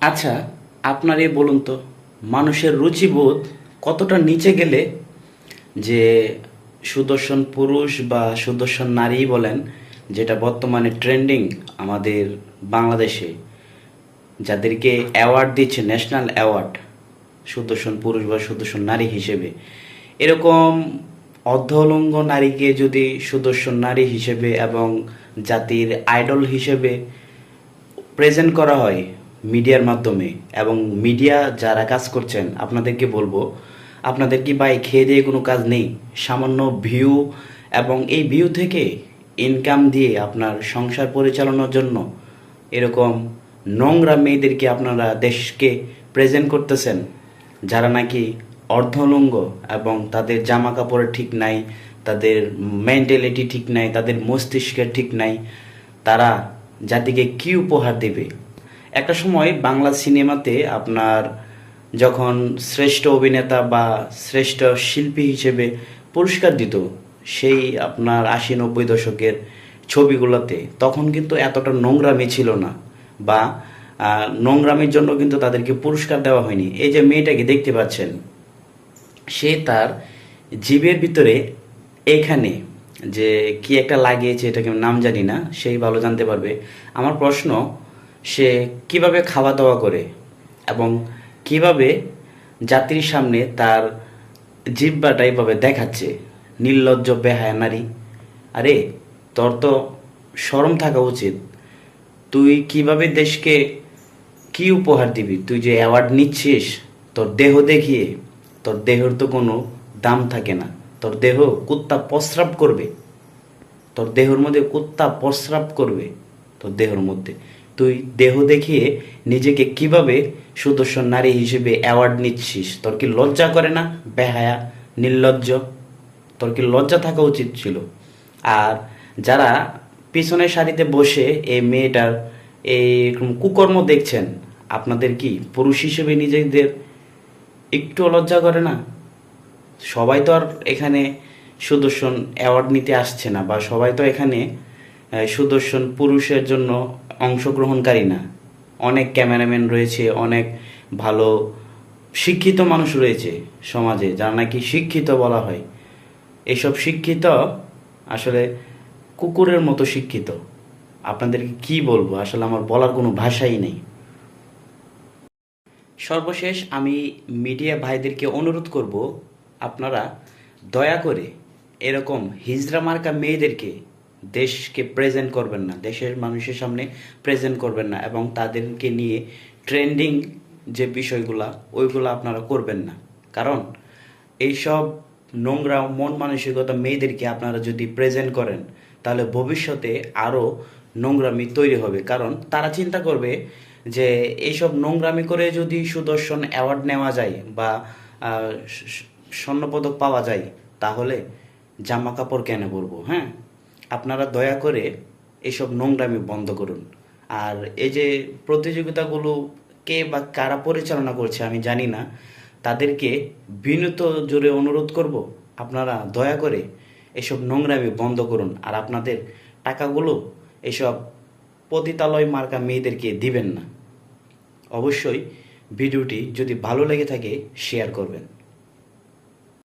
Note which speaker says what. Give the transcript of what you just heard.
Speaker 1: আচ্ছা আপনার এ বলুন তো, মানুষের রুচিবোধ কতটা নিচে গেলে যে সুদর্শন পুরুষ বা সুদর্শন নারী বলেন, যেটা বর্তমানে ট্রেন্ডিং আমাদের বাংলাদেশে, যাদেরকে অ্যাওয়ার্ড দিচ্ছে, ন্যাশনাল অ্যাওয়ার্ড, সুদর্শন পুরুষ বা সুদর্শন নারী হিসেবে, এরকম অর্ধলঙ্গ নারীকে যদি সুদর্শন নারী হিসেবে এবং জাতির আইডল হিসেবে প্রেজেন্ট করা হয় মিডিয়ার মাধ্যমে এবং মিডিয়া যারা কাজ করছেন, আপনাদেরকে বলব, আপনাদের কি ভাই খেয়ে দিয়ে কোনো কাজ নেই? সামান্য ভিউ এবং এই ভিউ থেকে ইনকাম দিয়ে আপনার সংসার পরিচালনার জন্য এরকম নোংরা মেয়েদেরকে আপনারা দেশকে প্রেজেন্ট করতেছেন, যারা নাকি অর্ধলঙ্গ এবং তাদের জামা কাপড় ঠিক নাই, তাদের মেন্টালিটি ঠিক নাই, তাদের মস্তিষ্কের ঠিক নাই, তারা জাতিকে কি উপহার দেবে? একটা সময় বাংলা সিনেমাতে আপনার যখন শ্রেষ্ঠ অভিনেতা বা শ্রেষ্ঠ শিল্পী হিসেবে পুরস্কার দিত, সেই আপনার আশি নব্বই দশকের ছবিগুলোতে, তখন কিন্তু এতটা নোংরামি ছিল না বা নোংরামির জন্য কিন্তু তাদেরকে পুরস্কার দেওয়া হয়নি। এই যে মেয়েটাকে দেখতে পাচ্ছেন, সে তার জীবের ভিতরে এখানে যে কি একটা লাগিয়েছে, এটাকে নাম জানি না, সেই ভালো জানতে পারবে। আমার প্রশ্ন সে কীভাবে খাওয়া দাওয়া করে এবং কীভাবে জাতির সামনে তার জিব্বাটা এইভাবে দেখাচ্ছে? নির্লজ্জ, বেহায়া নারী। আরে, তোর তো সরম থাকা উচিত। তুই কীভাবে দেশকে কি উপহার দিবি? তুই যে অ্যাওয়ার্ড নিচ্ছিস, তোর দেহ দেখিয়ে, তোর দেহের তো কোনো দাম থাকে না। তোর দেহ কুত্তা প্রস্রাব করবে। তোর দেহের মধ্যে কুত্তা প্রস্রাব করবে, তোর দেহের মধ্যে। তুই দেহ দেখিয়ে নিজেকে কীভাবে সুদর্শন নারী হিসেবে অ্যাওয়ার্ড নিচ্ছিস? তোর কি লজ্জা করে না? বেহায়া, নির্লজ্জ। তোর কি লজ্জা থাকা উচিত ছিল? আর যারা পিছনের সারিতে বসে এই মেয়েটার এই কুকর্ম দেখছেন, আপনাদের কি পুরুষ হিসেবে নিজেদের একটু লজ্জা করে না? সবাই তো আর এখানে সুদর্শন অ্যাওয়ার্ড নিতে আসছে না বা সবাই তো এখানে সুদর্শন পুরুষের জন্য অংশগ্রহণকারী না। অনেক ক্যামেরাম্যান রয়েছে, অনেক ভালো শিক্ষিত মানুষ রয়েছে সমাজে, যারা নাকি শিক্ষিত বলা হয়। এসব শিক্ষিত আসলে কুকুরের মতো শিক্ষিত। আপনাদেরকে কি বলব? আসলে আমার বলার কোনো ভাষাই নেই। সর্বশেষ আমি মিডিয়া ভাইদেরকে অনুরোধ করব, আপনারা দয়া করে এরকম হিজরা মার্কা মেয়েদেরকে দেশকে প্রেজেন্ট করবেন না, দেশের মানুষের সামনে প্রেজেন্ট করবেন না এবং তাদেরকে নিয়ে ট্রেন্ডিং যে বিষয়গুলা, ওইগুলো আপনারা করবেন না। কারণ এইসব নোংরা, মন মানসিকতা মেয়েদেরকে আপনারা যদি প্রেজেন্ট করেন, তাহলে ভবিষ্যতে আরও নোংরামি তৈরি হবে। কারণ তারা চিন্তা করবে যে এইসব নোংরামি করে যদি সুদর্শন অ্যাওয়ার্ড নেওয়া যায় বা স্বর্ণপদক পাওয়া যায়, তাহলে জামা কাপড় কেন পরবো হ্যাঁ? আপনারা দয়া করে এইসব নোংরামি বন্ধ করুন। আর এই যে প্রতিযোগিতাগুলো কে বা কারা পরিচালনা করছে আমি জানি না, তাদেরকে বিনীত জোরে অনুরোধ করব, আপনারা দয়া করে এসব নোংরামি বন্ধ করুন। আর আপনাদের টাকাগুলো এসব পতিতালয় মার্কা মেয়েদেরকে দিবেন না। অবশ্যই ভিডিওটি যদি ভালো লেগে থাকে শেয়ার করবেন।